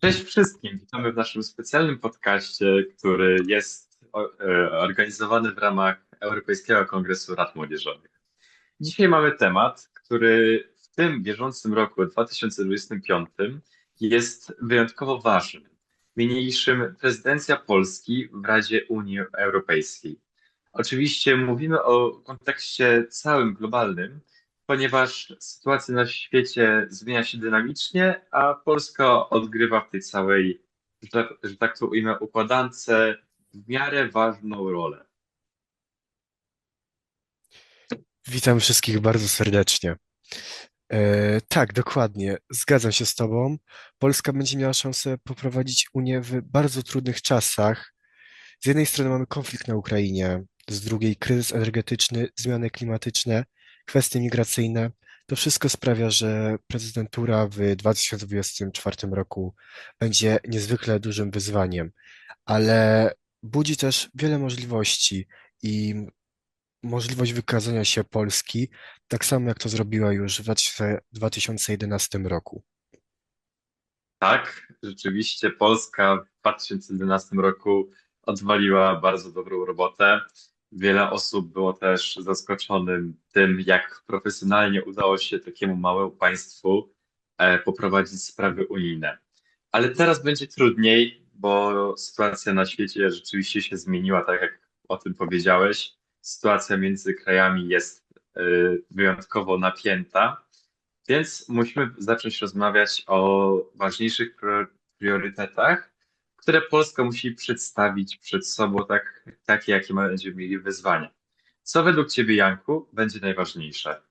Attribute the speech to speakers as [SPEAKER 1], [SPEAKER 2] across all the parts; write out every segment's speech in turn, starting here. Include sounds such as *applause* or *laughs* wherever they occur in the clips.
[SPEAKER 1] Cześć wszystkim, witamy w naszym specjalnym podcaście, który jest e, organizowany w ramach Europejskiego Kongresu Rad Młodzieżowych. Dzisiaj mamy temat, który w tym bieżącym roku, 2025, jest wyjątkowo ważny. Niniejszym prezydencja Polski w Radzie Unii Europejskiej. Oczywiście mówimy o kontekście całym globalnym, ponieważ sytuacja na świecie zmienia się dynamicznie, a Polska odgrywa w tej całej, że tak, że tak to ujmę, układance w miarę ważną rolę.
[SPEAKER 2] Witam wszystkich bardzo serdecznie. E, tak, dokładnie, zgadzam się z Tobą. Polska będzie miała szansę poprowadzić Unię w bardzo trudnych czasach. Z jednej strony mamy konflikt na Ukrainie, z drugiej kryzys energetyczny, zmiany klimatyczne, kwestie migracyjne. To wszystko sprawia, że prezydentura w 2024 roku będzie niezwykle dużym wyzwaniem, ale budzi też wiele możliwości i możliwość wykazania się Polski, tak samo jak to zrobiła już w 2000 2011 roku.
[SPEAKER 1] Tak, rzeczywiście Polska w 2011 roku odwaliła bardzo dobrą robotę. Wiele osób było też zaskoczonym tym, jak profesjonalnie udało się takiemu małemu państwu e, poprowadzić sprawy unijne. Ale teraz będzie trudniej, bo sytuacja na świecie rzeczywiście się zmieniła, tak jak o tym powiedziałeś. Sytuacja między krajami jest e, wyjątkowo napięta. Więc musimy zacząć rozmawiać o ważniejszych priorytetach, które Polska musi przedstawić przed sobą, tak, takie jakie będziemy mieli wyzwania. Co według Ciebie, Janku, będzie najważniejsze?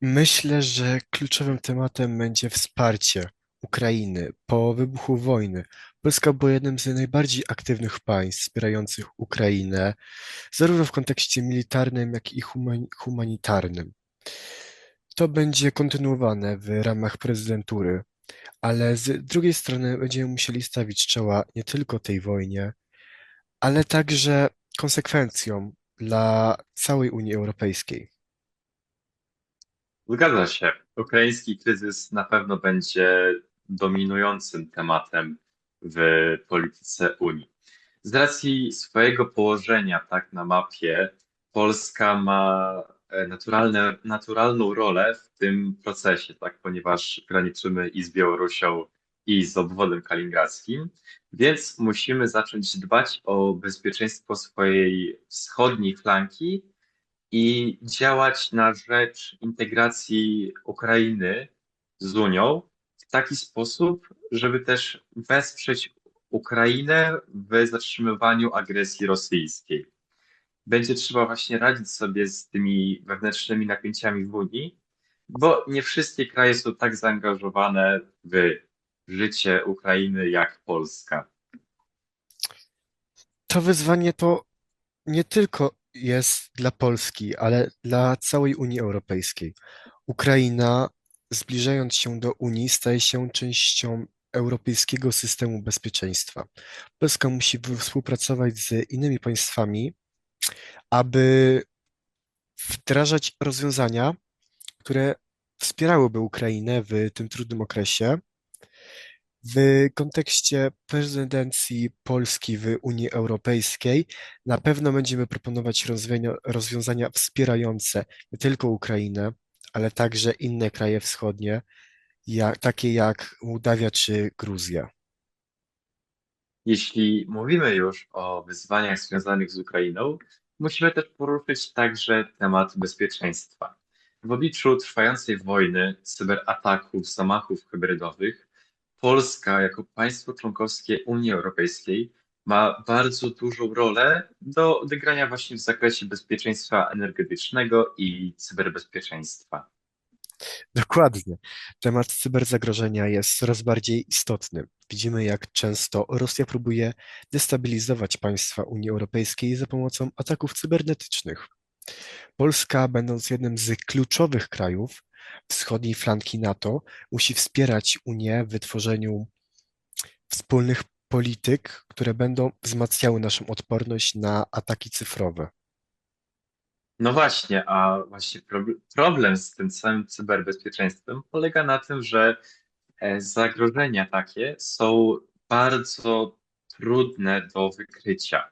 [SPEAKER 2] Myślę, że kluczowym tematem będzie wsparcie Ukrainy po wybuchu wojny. Polska była jednym z najbardziej aktywnych państw wspierających Ukrainę, zarówno w kontekście militarnym, jak i human- humanitarnym. To będzie kontynuowane w ramach prezydentury, ale z drugiej strony będziemy musieli stawić czoła nie tylko tej wojnie, ale także konsekwencjom dla całej Unii Europejskiej.
[SPEAKER 1] Zgadza się. Ukraiński kryzys na pewno będzie dominującym tematem w polityce Unii. Z racji swojego położenia tak na mapie, Polska ma naturalne, naturalną rolę w tym procesie, tak, ponieważ graniczymy i z Białorusią, i z obwodem kaliningradzkim, więc musimy zacząć dbać o bezpieczeństwo swojej wschodniej flanki i działać na rzecz integracji Ukrainy z Unią w taki sposób, żeby też wesprzeć Ukrainę w zatrzymywaniu agresji rosyjskiej. Będzie trzeba właśnie radzić sobie z tymi wewnętrznymi napięciami w Unii, bo nie wszystkie kraje są tak zaangażowane w życie Ukrainy jak Polska.
[SPEAKER 2] To wyzwanie to nie tylko jest dla Polski, ale dla całej Unii Europejskiej. Ukraina, zbliżając się do Unii, staje się częścią europejskiego systemu bezpieczeństwa. Polska musi współpracować z innymi państwami, aby wdrażać rozwiązania, które wspierałyby Ukrainę w tym trudnym okresie. W kontekście prezydencji Polski w Unii Europejskiej na pewno będziemy proponować rozwiązania, wspierające nie tylko Ukrainę, ale także inne kraje wschodnie, jak, takie jak Mołdawia czy Gruzja.
[SPEAKER 1] Jeśli mówimy już o wyzwaniach związanych z Ukrainą, musimy też poruszyć także temat bezpieczeństwa. W obliczu trwającej wojny, cyberataków, zamachów hybrydowych, Polska jako państwo członkowskie Unii Europejskiej ma bardzo dużą rolę do odegrania właśnie w zakresie bezpieczeństwa energetycznego i cyberbezpieczeństwa. *laughs*
[SPEAKER 2] Dokładnie. Temat cyberzagrożenia jest coraz bardziej istotny. Widzimy, jak często Rosja próbuje destabilizować państwa Unii Europejskiej za pomocą ataków cybernetycznych. Polska, będąc jednym z kluczowych krajów wschodniej flanki NATO, musi wspierać Unię w tworzeniu wspólnych polityk, które będą wzmacniały naszą odporność na ataki cyfrowe.
[SPEAKER 1] No właśnie, a właśnie prob- problem z tym całym cyberbezpieczeństwem polega na tym, że E, Zagrożenia takie są bardzo trudne do wykrycia.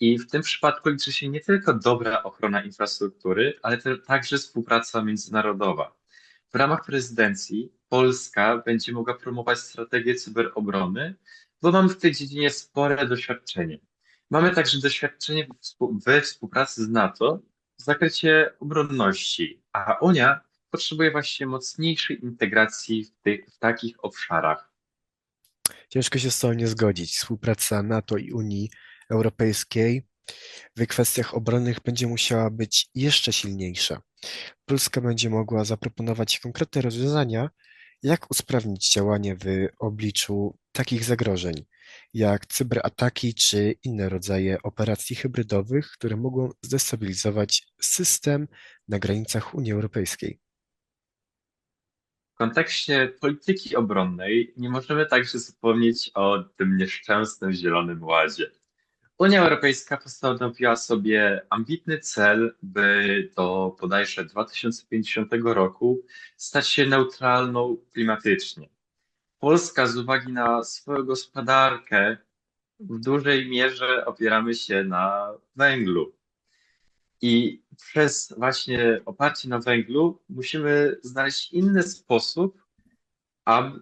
[SPEAKER 1] I w tym przypadku liczy się nie tylko dobra ochrona infrastruktury, ale także współpraca międzynarodowa. W ramach prezydencji Polska będzie mogła promować strategię cyberobrony, bo mamy w tej dziedzinie spore doświadczenie. Mamy także doświadczenie we współpracy z NATO w zakresie obronności, a Unia potrzebuje właśnie mocniejszej integracji w, tych, w takich obszarach.
[SPEAKER 2] Ciężko się z tą nie zgodzić. Współpraca NATO i Unii Europejskiej w kwestiach obronnych będzie musiała być jeszcze silniejsza. Polska będzie mogła zaproponować konkretne rozwiązania, jak usprawnić działanie w obliczu takich zagrożeń, jak cyberataki czy inne rodzaje operacji hybrydowych, które mogą zdestabilizować system na granicach Unii Europejskiej.
[SPEAKER 1] W kontekście polityki obronnej nie możemy także zapomnieć o tym nieszczęsnym Zielonym Ładzie. Unia Europejska postanowiła sobie ambitny cel, by do bodajże 2050 roku stać się neutralną klimatycznie. Polska z uwagi na swoją gospodarkę w dużej mierze opieramy się na węglu. I przez właśnie oparcie na węglu musimy znaleźć inny sposób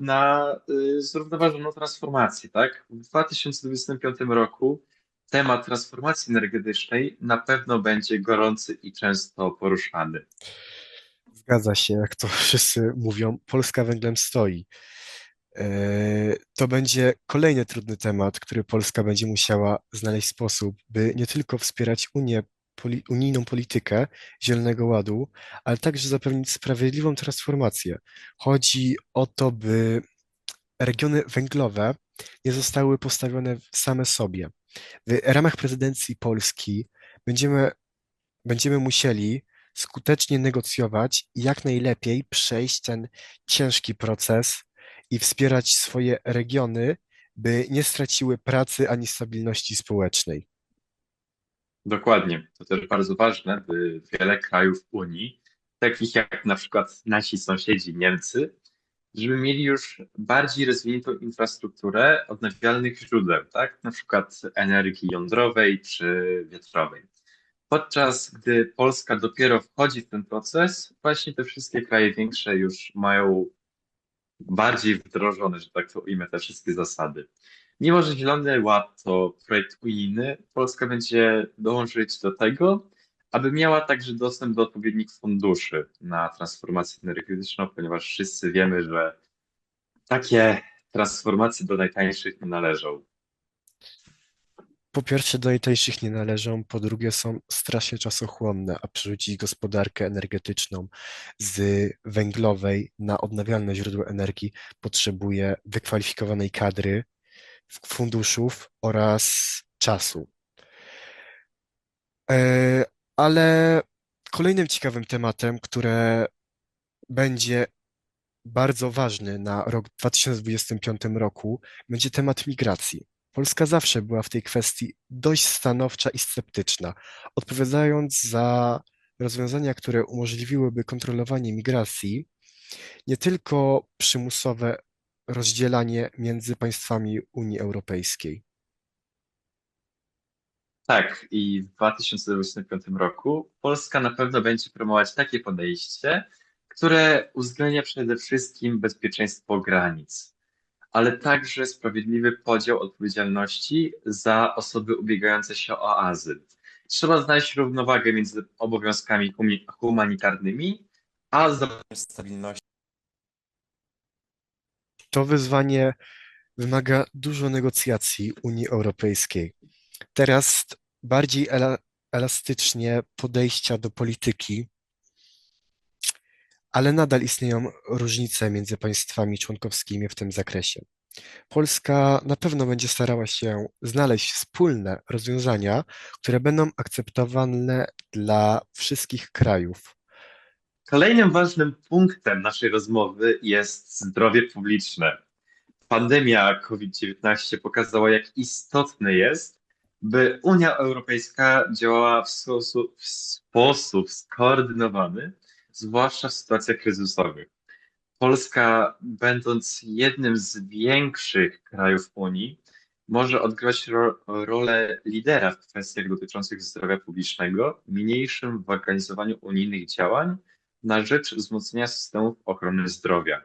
[SPEAKER 1] na y, zrównoważoną transformację, tak? W 2025 roku temat transformacji energetycznej na pewno będzie gorący i często poruszany.
[SPEAKER 2] Zgadza się, jak to wszyscy mówią, Polska węglem stoi. E, To będzie kolejny trudny temat, który Polska będzie musiała znaleźć sposób, by nie tylko wspierać Unię, poli, unijną politykę Zielonego Ładu, ale także zapewnić sprawiedliwą transformację. Chodzi o to, by regiony węglowe nie zostały postawione same sobie. W ramach prezydencji Polski będziemy będziemy musieli skutecznie negocjować i jak najlepiej przejść ten ciężki proces i wspierać swoje regiony, by nie straciły pracy ani stabilności społecznej.
[SPEAKER 1] Dokładnie. To też bardzo ważne, by wiele krajów Unii, takich jak na przykład nasi sąsiedzi Niemcy, żeby mieli już bardziej rozwiniętą infrastrukturę odnawialnych źródeł, tak? Na przykład energii jądrowej czy wiatrowej. Podczas gdy Polska dopiero wchodzi w ten proces, właśnie te wszystkie kraje większe już mają bardziej wdrożone, że tak to ujmę, te wszystkie zasady. Mimo, że Zielony Ład to projekt unijny, Polska będzie dążyć do tego, aby miała także dostęp do odpowiednich funduszy na transformację energetyczną, ponieważ wszyscy wiemy, że takie transformacje do najtańszych nie należą.
[SPEAKER 2] Po pierwsze, do najtańszych nie należą, po drugie, są strasznie czasochłonne, a przerzucić gospodarkę energetyczną z węglowej na odnawialne źródła energii potrzebuje wykwalifikowanej kadry, funduszów oraz czasu. E, Ale kolejnym ciekawym tematem, które będzie bardzo ważny na rok 2025 roku, będzie temat migracji. Polska zawsze była w tej kwestii dość stanowcza i sceptyczna, odpowiadając za rozwiązania, które umożliwiłyby kontrolowanie migracji, nie tylko przymusowe rozdzielanie między państwami Unii Europejskiej.
[SPEAKER 1] Tak, i w 2025 roku Polska na pewno będzie promować takie podejście, które uwzględnia przede wszystkim bezpieczeństwo granic, ale także sprawiedliwy podział odpowiedzialności za osoby ubiegające się o azyl. Trzeba znaleźć równowagę między obowiązkami humanitarnymi a zapewnieniem stabilności.
[SPEAKER 2] To wyzwanie wymaga dużo negocjacji Unii Europejskiej. Teraz bardziej ela elastycznie podejścia do polityki, ale nadal istnieją różnice między państwami członkowskimi w tym zakresie. Polska na pewno będzie starała się znaleźć wspólne rozwiązania, które będą akceptowalne dla wszystkich krajów.
[SPEAKER 1] Kolejnym ważnym punktem naszej rozmowy jest zdrowie publiczne. Pandemia COVID-19 pokazała, jak istotne jest, by Unia Europejska działała w w sposób skoordynowany, zwłaszcza w sytuacjach kryzysowych. Polska, będąc jednym z większych krajów Unii, może odgrywać ro rolę lidera w kwestiach dotyczących zdrowia publicznego, mniejszym w organizowaniu unijnych działań na rzecz wzmocnienia systemów ochrony zdrowia.